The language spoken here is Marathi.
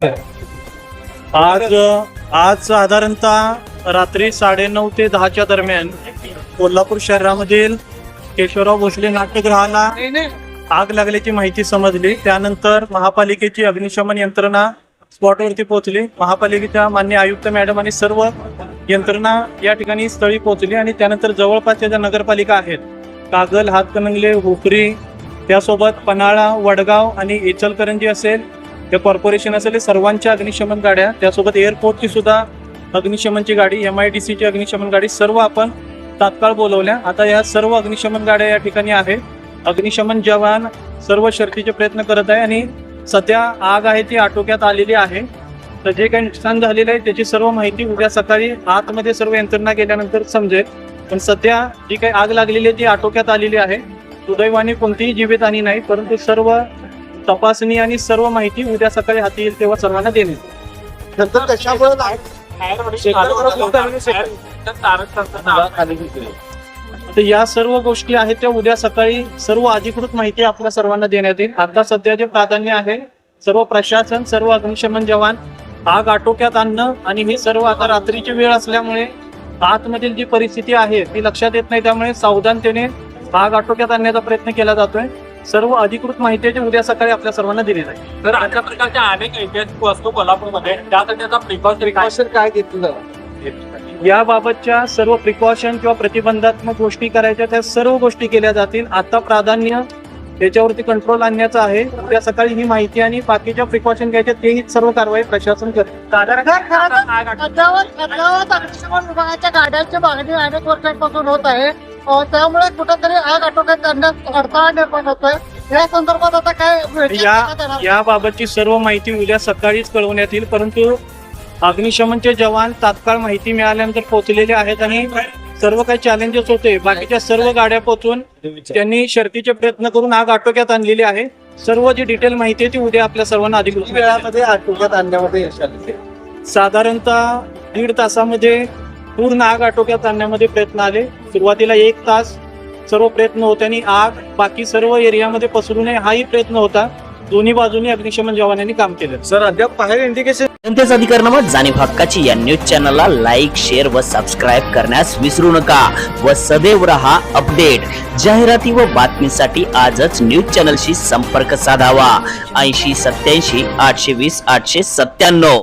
आज आज साधारणतः रात्री साडेनऊ ते दहाच्या दरम्यान कोल्हापूर शहरामधील केशवराव भोसले नाट्यगृहाला आग लागल्याची माहिती समजली. त्यानंतर महापालिकेची अग्निशमन यंत्रणा स्पॉटवरती पोहोचली. महापालिकेच्या मान्य आयुक्त मॅडम आणि सर्व यंत्रणा या ठिकाणी स्थळी पोहोचली आणि त्यानंतर जवळपासच्या ज्या नगरपालिका आहेत कागल हातकणंगले हुपरी त्यासोबत पन्हाळा वडगाव आणि इचलकरंजी असेल त्या कॉर्पोरेशन असेल सर्वांच्या अग्निशमन गाड्या त्यासोबत एअरपोर्टची सुद्धा अग्निशमनची गाडी एम आय डी सीची अग्निशमन गाडी सर्व आपण तात्काळ बोलवल्या. आता या सर्व अग्निशमन गाड्या या ठिकाणी आहेत. अग्निशमन जवान सर्व शर्तीचे प्रयत्न करत आहे आणि सध्या आग आहे ती आटोक्यात आलेली आहे. तर जे काही नुकसान झालेलं आहे त्याची सर्व माहिती उद्या सकाळी आतमध्ये सर्व यंत्रणा गेल्यानंतर समजेल. पण सध्या जी काही आग लागलेली आहे ती आटोक्यात आलेली आहे. सुदैवाने कोणतीही जीवितहानी नाही परंतु सर्व तपासणी आणि सर्व माहिती उद्या सकाळी हाती येईल तेव्हा सर्वांना देण्यात येईल. नंतर कशामुळे तर या सर्व गोष्टी आहेत त्या उद्या सकाळी सर्व अधिकृत माहिती आपल्या सर्वांना देण्यात येईल. आता सध्या जे प्राधान्य आहे सर्व प्रशासन सर्व अग्निशमन जवान आग आटोक्यात आणणं आणि हे सर्व आता रात्रीची वेळ असल्यामुळे आतमधील जी परिस्थिती आहे ती लक्षात येत नाही त्यामुळे सावधानतेने आग आटोक्यात आणण्याचा प्रयत्न केला जातोय. सर्व अधिकृत माहिती आहे ती उद्या सकाळी आपल्या सर्वांना दिली जाईल. तर अशा प्रकारच्या अनेक ऐतिहासिक वस्तू कोल्हापूरमध्ये त्यासाठी आता प्रिकॉशन प्रिकॉशन काय घेतलं? याबाबतच्या सर्व प्रिकॉशन किंवा प्रतिबंधात्मक गोष्टी करायच्या त्या सर्व गोष्टी केल्या जातील. आता प्राधान्य त्याच्यावरती कंट्रोल आणण्याचं आहे. उद्या सकाळी ही माहिती आणि बाकीच्या प्रिकॉशन घ्यायच्या तेही सर्व कारवाई प्रशासन करेल. विभागाच्या गाड्यांची मागणी अनेक वर्षांपासून होत आहे. त्यामुळे कुठेतरी आग आटोक्यात आणण्यात अडथळा निर्माण होतोय. या संदर्भात आता काय या? याबाबतची सर्व माहिती उद्या सकाळीच कळवण्यात येईल परंतु अग्निशमनचे जवान तात्काळ माहिती मिळाल्यानंतर पोहोचलेले आहेत आणि सर्व काही चॅलेंजेस होते. बाकीच्या सर्व गाड्या पोहोचून त्यांनी शर्तीचे प्रयत्न करून आग आटोक्यात आणलेली आहे. सर्व जी डिटेल माहिती आहे ती उद्या आपल्या सर्वांना अधिकृत किती वेळामध्ये आटोक्यात आणण्यामध्ये यश आले साधारणतः दीड तासामध्ये पूर्ण आग आटोक्यात आणण्यामध्ये प्रयत्न आले. सुरुवातीला एक तास सर्व प्रयत्न होते आणि आग बाकी सर्व एरियामध्ये पसरू नये हाही प्रयत्न होता. दोन्ही बाजूनी अग्निशमन जवानांनी काम केलं. सर अद्याप बाहेर इंडिकेशन जनतेचा अधिकारनामा जाणीव हक्काची या न्यूज चॅनलला लाईक शेअर व सबस्क्राईब करण्यास विसरू नका व सदैव रहा अपडेट. जाहिराती व बातमीसाठी आजच न्यूज चॅनलशी संपर्क साधावा. ऐंशी सत्याऐंशी आठशे वीस आठशे सत्त्याण्णव.